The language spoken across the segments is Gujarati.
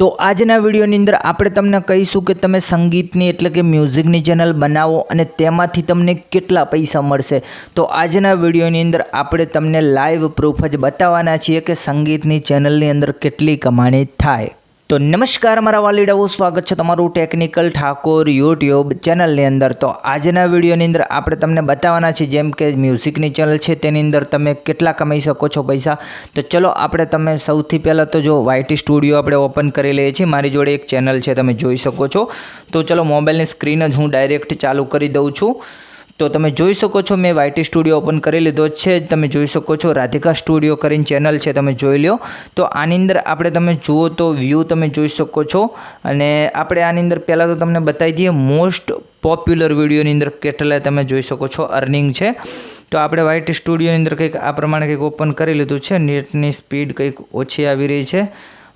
તો આજના વિડીયોની અંદર આપણે તમને કહીશું કે તમે સંગીતની એટલે કે મ્યુઝિકની ચેનલ બનાવો અને તેમાંથી તમને કેટલા પૈસા મળશે. તો આજના વિડીયોની અંદર આપણે તમને લાઈવ પ્રૂફ જ બતાવવાના છીએ કે સંગીતની ચેનલની અંદર કેટલી કમાણી થાય. તો નમસ્કાર, મારા વાલીડાઓ, સ્વાગત છે તમારું ટેકનિકલ ઠાકોર યુટ્યુબ ચેનલની અંદર. તો આજના વિડીયોની અંદર આપણે તમને બતાવવાના છીએ જેમ કે મ્યુઝિકની ચેનલ છે, તેની અંદર તમે કેટલા કમાઈ શકો છો પૈસા. તો ચલો આપણે તમે સૌથી પહેલાં તો જો વાયટી સ્ટુડિયો આપણે ઓપન કરી લઈએ છીએ, મારી જોડે એક ચેનલ છે, તમે જોઈ શકો છો. તો ચલો મોબાઈલની સ્ક્રીન જ હું ડાયરેક્ટ ચાલુ કરી દઉં છું. તો તમે જોઈ શકો છો, મેં વાયટી સ્ટુડિયો ઓપન કરી લીધો છે. તમે જોઈ શકો છો, રાધિકા સ્ટુડિયો કરીને ચેનલ છે, તમે જોઈ લો તો આની અંદર આપણે તમે જુઓ તો વ્યૂ તમે જોઈ શકો છો. અને આપણે આની અંદર પહેલાં તો તમને બતાવી દઈએ મોસ્ટ પોપ્યુલર વિડીયોની અંદર કેટલા તમે જોઈ શકો છો અર્નિંગ છે. તો આપણે વાઇટ સ્ટુડિયોની અંદર કંઈક આ પ્રમાણે કંઈક ઓપન કરી લીધું છે. નેટની સ્પીડ કંઈક ઓછી આવી રહી છે.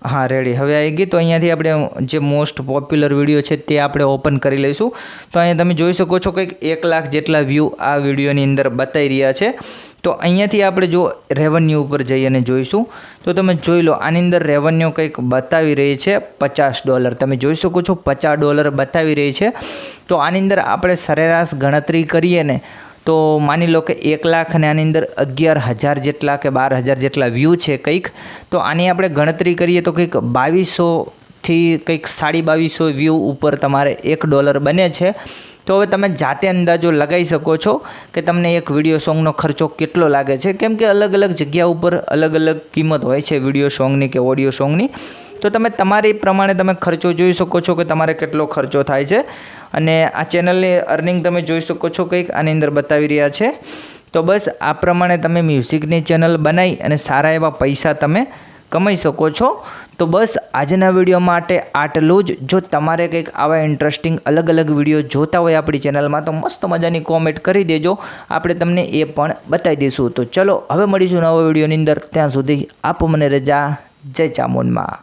હા રેડી હવે આવી ગઈ તો અહીંયાથી આપણે જે મોસ્ટ પોપ્યુલર વીડિયો છે તે આપણે ઓપન કરી લઈશું. તો અહીંયા તમે જોઈ શકો છો કંઈક એક લાખ જેટલા વ્યૂ આ વિડીયોની અંદર બતાવી રહ્યા છે. તો અહીંયાથી આપણે જો રેવન્યુ ઉપર જઈ અને જોઈશું. તો તમે જોઈ લો, આની અંદર રેવન્યુ કંઈક બતાવી રહી છે પચાસ ડોલર તમે જોઈ શકો છો પચાસ ડોલર બતાવી રહી છે. તો આની અંદર આપણે સરેરાશ ગણતરી કરીએ ને તો માની લો કે એક લાખ અને આની અંદર અગિયાર હજાર જેટલા કે બાર હજાર જેટલા વ્યૂ છે કંઈક, તો આની આપણે ગણતરી કરીએ તો કંઈક બાવીસોથી કંઈક સાડી બાવીસો વ્યૂ ઉપર તમારે એક ડોલર બને છે. તો હવે તમે જાતે અંદાજો લગાવી શકો છો કે તમને એક વીડિયો સોંગનો ખર્ચો કેટલો લાગે છે. કેમ કે અલગ અલગ જગ્યા ઉપર અલગ અલગ કિંમત હોય છે વીડિયો સોંગની કે ઓડિયો સોંગની તો તમે તમારી પ્રમાણે તમે ખર્ચો જોઈ શકો છો કે તમારે કેટલો ખર્ચો થાય છે. અને આ ચેનલની અર્નિંગ તમે જોઈ શકો છો કંઈક, આની અંદર બતાવી રહ્યા છે. તો બસ, આ પ્રમાણે તમે મ્યુઝિકની ચેનલ બનાવી અને સારા એવા પૈસા તમે કમાઈ શકો છો. તો બસ, આજના વીડિયો માટે આટલું જ. જો તમારે કંઈક આવા ઇન્ટરેસ્ટિંગ અલગ અલગ વીડિયો જોતા હોય આપણી ચેનલમાં, તો મસ્ત મજાની કોમેન્ટ કરી દેજો. આપણે તમને એ પણ બતાવી દઈશું. તો ચલો, હવે મળીશું નવા વિડીયોની અંદર. ત્યાં સુધી આપો મને રજા. જય ચામુંડમાં.